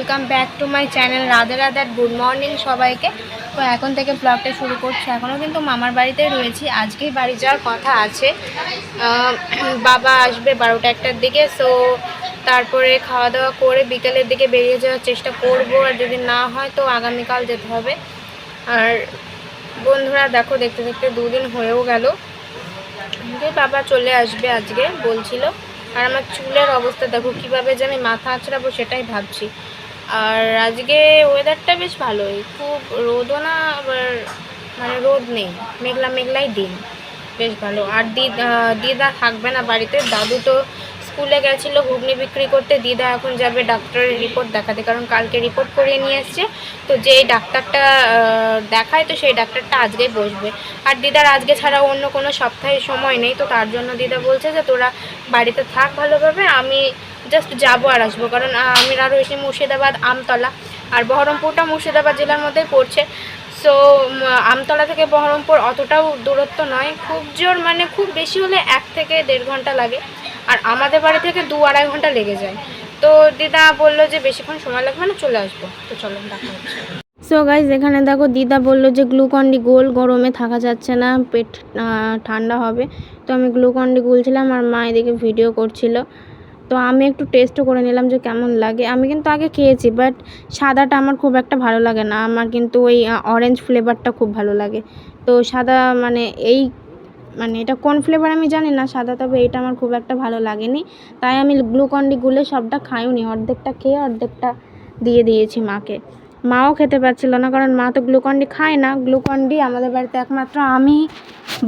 Welcome back to my channel Radhe Radhe good morning সবাইকে। তো এখন থেকে ব্লগটা শুরু করছি। এখনও কিন্তু মামার বাড়িতে রয়েছি। আজকেই বাড়ি যাওয়ার কথা আছে। বাবা আসবে বারোটা একটার দিকে সো তারপরে খাওয়া দাওয়া করে বিকেলের দিকে বেরিয়ে যাওয়ার চেষ্টা করব। আর যদি না হয়, তো আগামীকাল যেতে হবে। আর বন্ধুরা, দেখো, দেখতে দেখতে দুদিন হয়েও গেল। বাবা চলে আসবে আজকে, বলছিল। আর আমার চুলের অবস্থা, দেখো, কীভাবে যে আমি মাথা আঁচড়াবো সেটাই ভাবছি। আর আজকে ওয়েদারটা বেশ ভালোই। খুব রোদও না, আবার মানে রোদ নেই। মেঘলা মেঘলাই দিন। বেশ ভালো। আর দিদ দিদা থাকবে না বাড়িতে। দাদু তো স্কুলে গেছিল, ঘুগনি বিক্রি করতে। দিদা এখন যাবে ডাক্তারের রিপোর্ট দেখাতে। কারণ কালকে রিপোর্ট করিয়ে নিয়ে এসছে। তো যেই ডাক্তারটা দেখায়, তো সেই ডাক্তারটা আজকেই বসবে। আর দিদার আজকে ছাড়া অন্য কোনো সপ্তাহে সময় নেই। তো তার জন্য দিদা বলছে যে, তোরা বাড়িতে থাক ভালোভাবে। আমি জাস্ট যাব আর আসব। কারণ আমি আরও এসে মুর্শিদাবাদ, আমতলা আর বহরমপুরটা মুর্শিদাবাদ জেলার মধ্যেই পড়ছে। সো আমতলা থেকে বহরমপুর অতটাও দূরত্ব নয়। খুব জোর মানে খুব বেশি হলে এক থেকে দেড় ঘণ্টা লাগে। আর আমাদের বাড়ি থেকে দু আড়াই ঘণ্টা লেগে যায়। তো দিদা বলল যে বেশিক্ষণ সময় লাগবে না, চলে আসব। তো চলো, দেখা হচ্ছে। সো গাইজ এখানে দেখো দিদা বলল যে গ্লুকন্ডি গোল, গরমে থাকা যাচ্ছে না, পেট ঠান্ডা হবে। তো আমি গ্লুকন্ডি গুলছিলাম আর মা এদিকে ভিডিও করছিল। তো আমি একটু টেস্টও করে নিলাম যে কেমন লাগে। আমি কিন্তু আগে খেয়েছি বাট সাদাটা আমার খুব একটা ভালো লাগে না। আমার কিন্তু ওই অরেঞ্জ ফ্লেভারটা খুব ভালো লাগে। তো সাদা মানে এই মানে এটা কোন ফ্লেভার আমি জানি না সাদা, তবে এটা আমার খুব একটা ভালো লাগেনি। তাই আমি গ্লুকন্ডি গুলে সবটা খাইওনি, অর্ধেকটা খেয়ে অর্ধেকটা দিয়ে দিয়েছি মাকে। মাও খেতে পারছিল না, কারণ মা তো গ্লুকন্ডি খায় না। গ্লুকন্ডি আমাদের বাড়িতে একমাত্র আমি,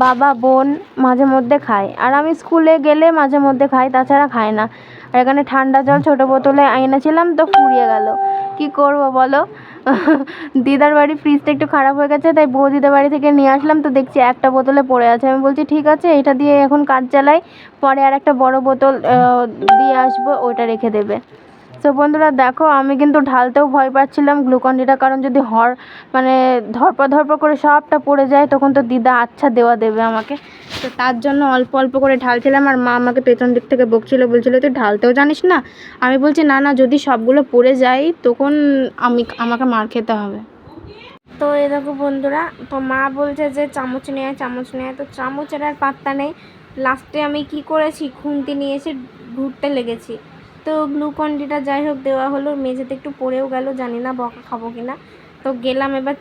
বাবা, বোন মাঝে মধ্যে খাই আর আমি স্কুলে গেলে মাঝে মধ্যে খাই, তাছাড়া খায় না। আর এখানে ঠান্ডা জল ছোটো বোতলে এনেছিলাম তো ফুরিয়ে গেল। কি করব বলো? দিদার বাড়ি ফ্রিজটা একটু খারাপ হয়ে গেছে, তাই বৌদিদার বাড়ি থেকে নিয়ে আসলাম। তো দেখছি একটা বোতলে পড়ে আছে। আমি বলছি, ঠিক আছে, এটা দিয়ে এখন কাজ চালাই। পরে আর একটা বড় বোতল দিয়ে আসব, ওইটা রেখে দেবে। তো বন্ধুরা দেখো, আমি কিন্তু ঢালতেও ভয় পাচ্ছিলাম গ্লুকন্ডিটা কারণ যদি হর মানে ধরপর ধরপর করে সবটা পড়ে যায়, তখন তো দিদা আচ্ছা দেওয়া দেবে আমাকে। তো তার জন্য অল্প অল্প করে ঢালছিলাম, আর মা আমাকে পেছন দিক থেকে বকছিল, বলছিল, তুই ঢালতেও জানিস না? আমি বলছি, না না, যদি সবগুলো পড়ে যায়, তখন আমি, আমাকে মার খেতে হবে। তো এই দেখো বন্ধুরা, তো মা বলছে যে, চামচ নিয়ে চামচ নেয় তো চামচের আর পাত্তা নেই। লাস্টে আমি কি করেছি, খুন্তি নিয়ে এসে ঘুরতে লেগেছি। তো গ্লুকন্ডিটা যাই হোক দেওয়া হলো। মেঝেতে একটু পড়েও গেল, জানি না বকা খাব কিনা। তো গেলাম এবার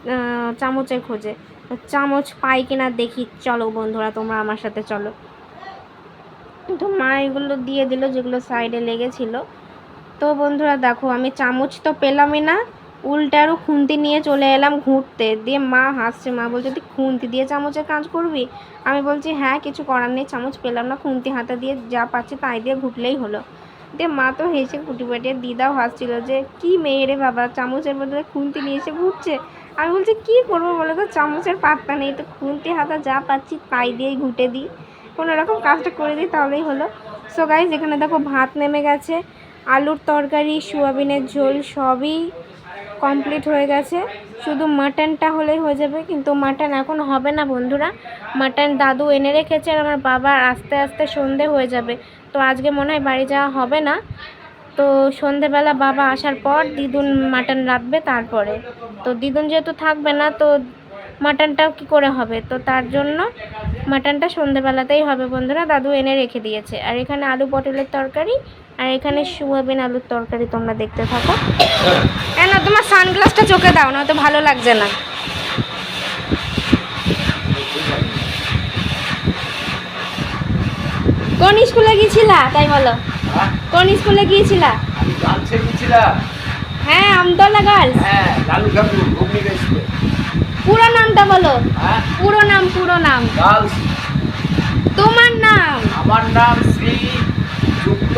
চামচের খোঁজে। তো চামচ পাই কিনা দেখি। চলো বন্ধুরা, তোমরা আমার সাথে চলো। তো মা এগুলো দিয়ে দিল, যেগুলো সাইডে লেগেছিল। তো বন্ধুরা দেখো, আমি চামচ তো পেলামই না। উল্টে আরও খুন্তি নিয়ে চলে এলাম ঘুরতে। দিয়ে মা হাসছে, মা বলছে, তুই খুন্তি দিয়ে চামচের কাজ করবি? আমি বলছি হ্যাঁ কিছু করার নেই, চামচ পেলাম না, খুন্তি হাতে দিয়ে যা পাচ্ছি তাই দিয়ে ঘুটলেই হলো। দিয়ে মা তো হেসে কুটি পাটিয়ে দিদাও হাসছিল যে, কি মেয়ে রে বাবা, চামচের বদলে খুন্তি নিয়ে এসে ঘুরছে? আমি বলছি, কি করব বলে তো, চামচের পাত্তা নেই তো, খুন্তি হাতা যা পাচ্ছি তাই দিয়েই ঘুটে দিই। কোনো রকম কাজটা করে দিই তাহলেই হলো। সো গাইজ এখানে দেখো ভাত নেমে গেছে, আলুর তরকারি, সোয়াবিনের ঝোল সবই কমপ্লিট হয়ে গেছে। শুধু মাটনটা হলেই হয়ে যাবে, কিন্তু মাটন এখন হবে না বন্ধুরা। মাটন দাদু এনে রেখেছে আর আমার বাবার আস্তে আস্তে সন্ধে হয়ে যাবে। তো আজকে মনে হয় বাড়ি যাওয়া হবে না। তো সন্ধেবেলা বাবা আসার পর দিদুন মাটন রাখবে তারপরে। তো দিদুন যেহেতু থাকবে না তো মাটনটাও কি করে হবে? তো তার জন্য মাটনটা সন্ধেবেলাতেই হবে বন্ধুরা। দাদু এনে রেখে দিয়েছে। আর এখানে আলু পটলের তরকারি আর এখানে সোয়াবিন আলুর তরকারি তোমরা দেখতে থাকো। কেন তোমার সানগ্লাসটা চোখে দাও না তো ভালো লাগছে না কোন স্কুলে গিয়েছিলা? তাই বলো। কোন স্কুলে গিয়েছিলা? হ্যাঁ আমতলা গার্লস। হ্যাঁ পুরো নামটা বলো। হ্যাঁ? পুরো নাম পুরো নাম। তোমার নাম? আমার নাম শ্রী যুক্ত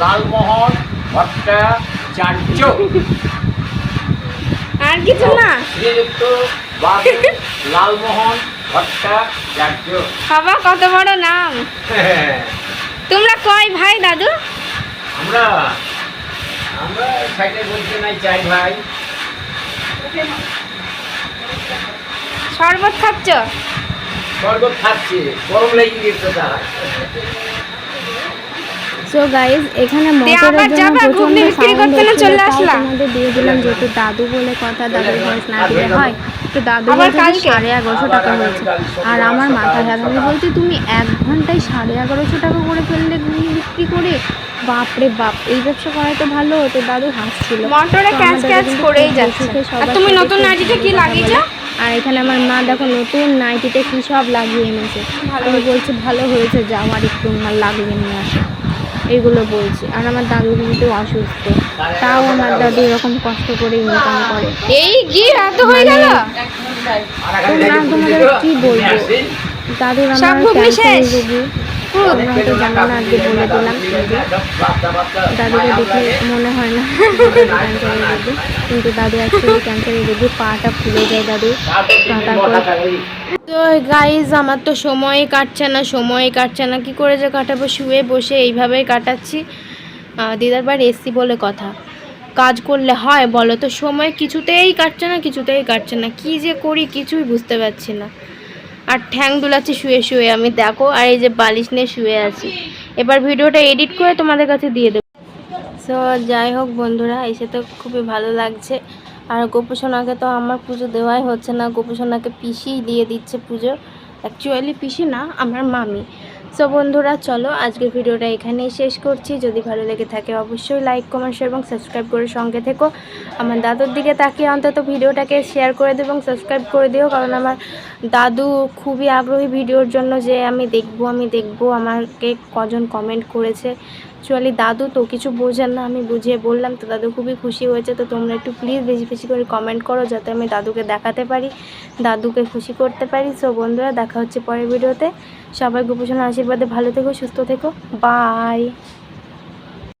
লালমোহন ভট্টাচার্য। আর কিছু না। লালমোহন বাবা কত বড় নাম। তোমরা কয় ভাই দাদু? আমরা আমরা সাইডে বলতে নাই চাই ভাই। শরবত খাচ্ছ? স্বর্গ থাকছে গরম লেগে গেছে তার। সো গাইজ এখানে মোটরের জন্য প্রচণ্ড সাউন্ড হচ্ছিল? তোমাদের দিয়ে দিলাম যেহেতু দাদু বলে কথা দাদুর ভয়েস না দিলে হয়। তো দাদু বলছে সাড়ে এগারোশো টাকা হয়েছে। আর আমার মাথা আমি বলছি তুমি এক ঘন্টায় সাড়ে এগারোশো টাকা করে ফেললে বিক্রি করে? বাপরে বাপ এই ব্যবসা করাই তো ভালো। তো দাদু হাসছিল। মোটরে ক্যাচ ক্যাচ করেই যাচ্ছে। আর তুমি নতুন নাইটিটা কি আর এখানে আমার মা দেখো নতুন নাইটিতে কি সব লাগিয়ে এনেছে। ভালো আমি বলছি ভালো হয়েছে যাও আর একটু আমার লাগিয়ে নিয়ে আসো। এইগুলো বলছি। আর আমার দাদু কিন্তু অসুস্থ। তাও আমার দাদু এরকম কষ্ট করে ইনকাম করে। এই গিয়ে রাত হয়ে গেল। তোমরা তোমাদের কি বলব? দাদুর আমার তোমরা হয়তো জানো না আজকে বলে দিলাম দাদুকে দেখে মনে হয় না। ক্যান্সারের রোগী কিন্তু দাদু অ্যাকচুয়ালি ক্যান্সারের রোগী পাটা ফুলে যায় দাদু। তারপর তো গাইজ আমার তো সময়ই কাটছে না সময়ই কাটছে না। কি করে যে কাটাবো? শুয়ে বসে এইভাবেই কাটাচ্ছি। দিদার বাড়ি এসছি বলে কথা। কাজ করলে হয় বলো তো সময় কিছুতেই কাটছে না কিছুতেই কাটছে না। কি যে করি কিছুই বুঝতে পারছি না। আর ঠ্যাং দুলাচ্ছি, শুয়ে শুয়ে। আমি দেখো, আর এই যে বালিশ নিয়ে শুয়ে আছি। এবার ভিডিওটা এডিট করে তোমাদের কাছে দিয়ে দেবো। সো যাই হোক বন্ধুরা, এসে তো খুবই ভালো লাগছে। আর গোপুসোনাকে তো আমার পুজো দেওয়াই হচ্ছে না। গোপুসোনাকে পিসি দিয়ে দিচ্ছে পুজো। অ্যাকচুয়ালি পিসি না, আমার মামি। সো বন্ধুরা, চলো আজকের ভিডিওটা এখানেই শেষ করছি। যদি ভালো লেগে থাকে, অবশ্যই লাইক কমেন্ট শেয়ার এবং সাবস্ক্রাইব করে সঙ্গে থেকো। আমার দাদুর দিকে তাকিয়ে অন্তত ভিডিওটাকে শেয়ার করে দেবো এবং সাবস্ক্রাইব করে দিও, কারণ আমার দাদু খুবই আগ্রহী ভিডিওর জন্য যে আমি দেখব আমি দেখব, আমাকে কজন কমেন্ট করেছে। অ্যাকচুয়ালি দাদু তো কিছু বোঝেন না, আমি বুঝিয়ে বললাম, তো দাদু খুবই খুশি হয়েছে, তো তোমরা একটু প্লিজ বেশি বেশি করে কমেন্ট করো যাতে আমি দাদুকে দেখাতে পারি, দাদুকে খুশি করতে পারি। সো বন্ধুরা, দেখা হচ্ছে পরের ভিডিওতে। সবাই গোপোষণের আশীর্বাদে ভালো থেকো, সুস্থ থেকো। বাই